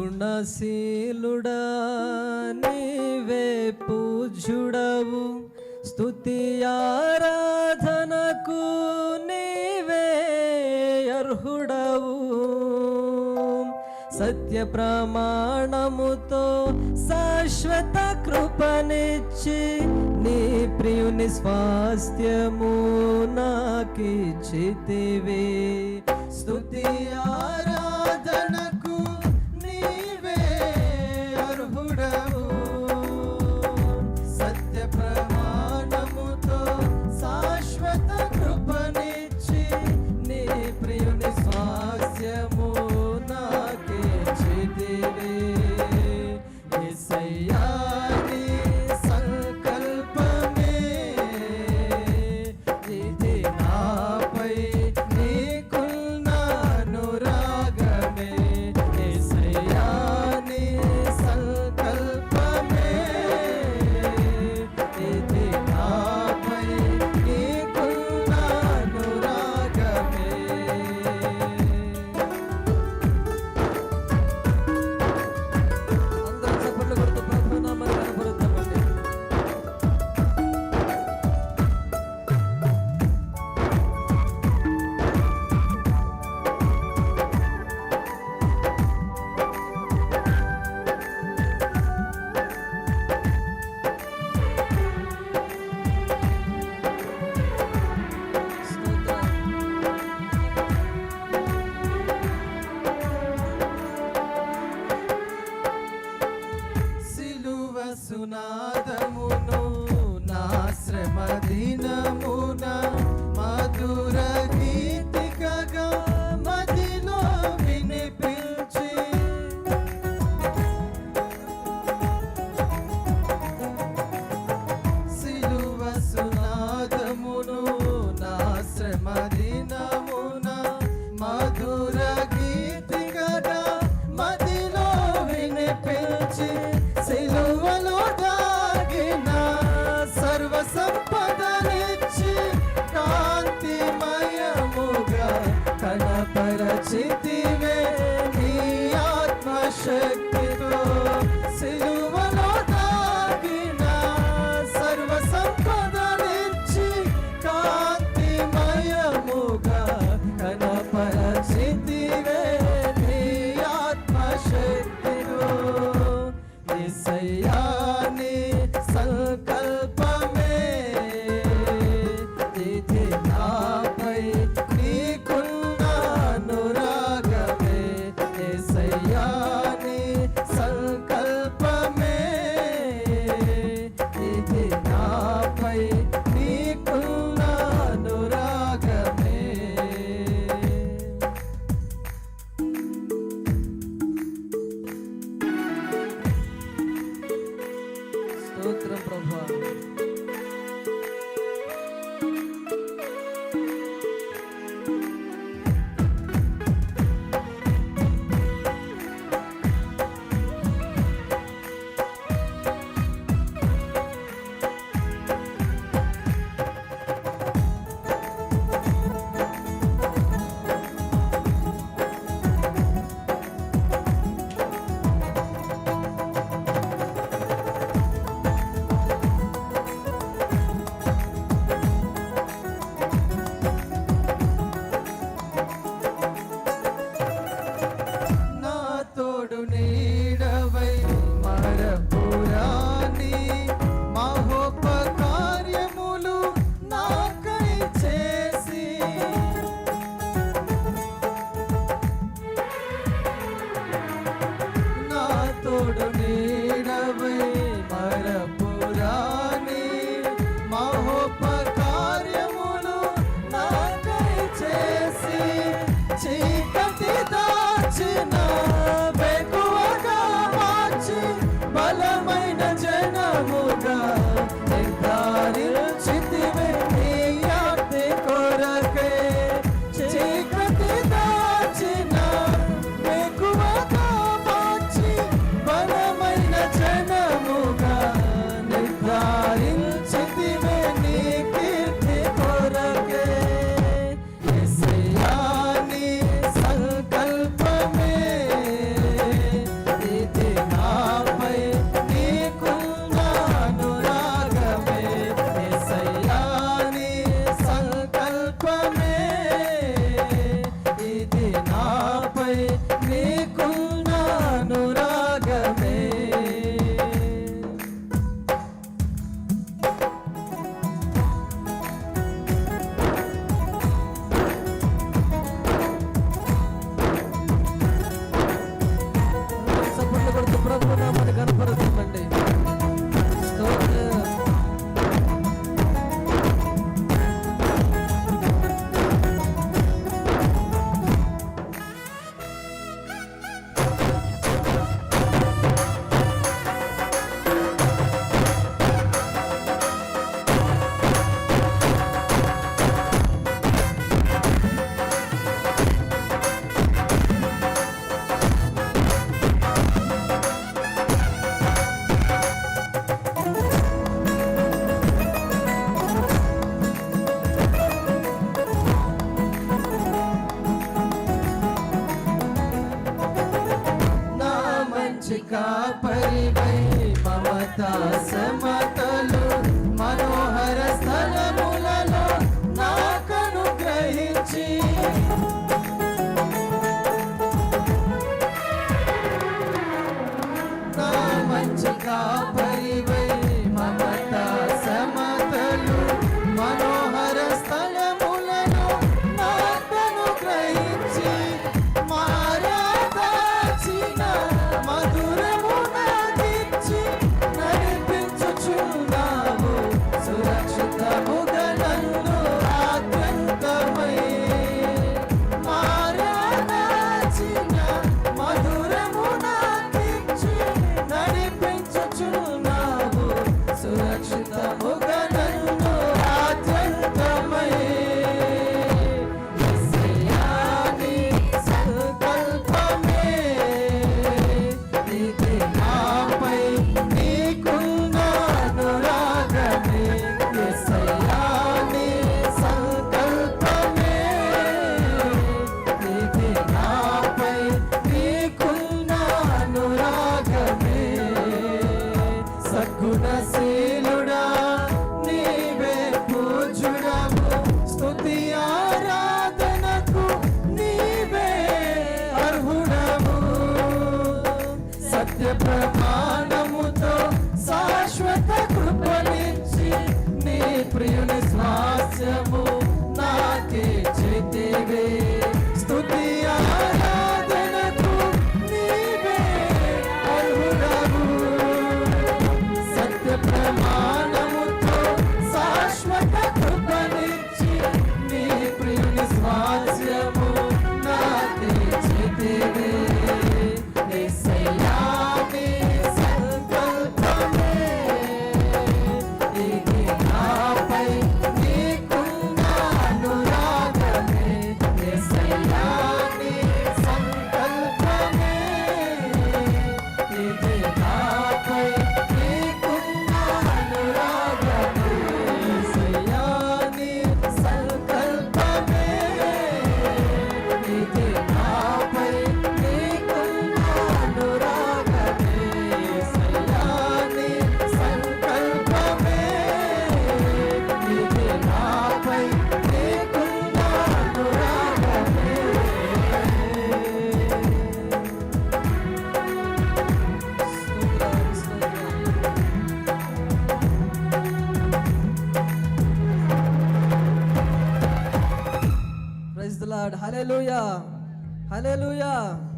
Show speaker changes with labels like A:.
A: గుణశీలుడా నీవే పూజ్యుడవు. స్థుతి ఆరాధనకు నీవే అర్హుడవు. సత్య ప్రమాణముతో శాశ్వత కృపనిచ్చి నీ ప్రియుని స్వాస్థ్యము చితివే స్థుతి ఆరాధనకు రఘునాథముడు yeah. Hallelujah. Hallelujah.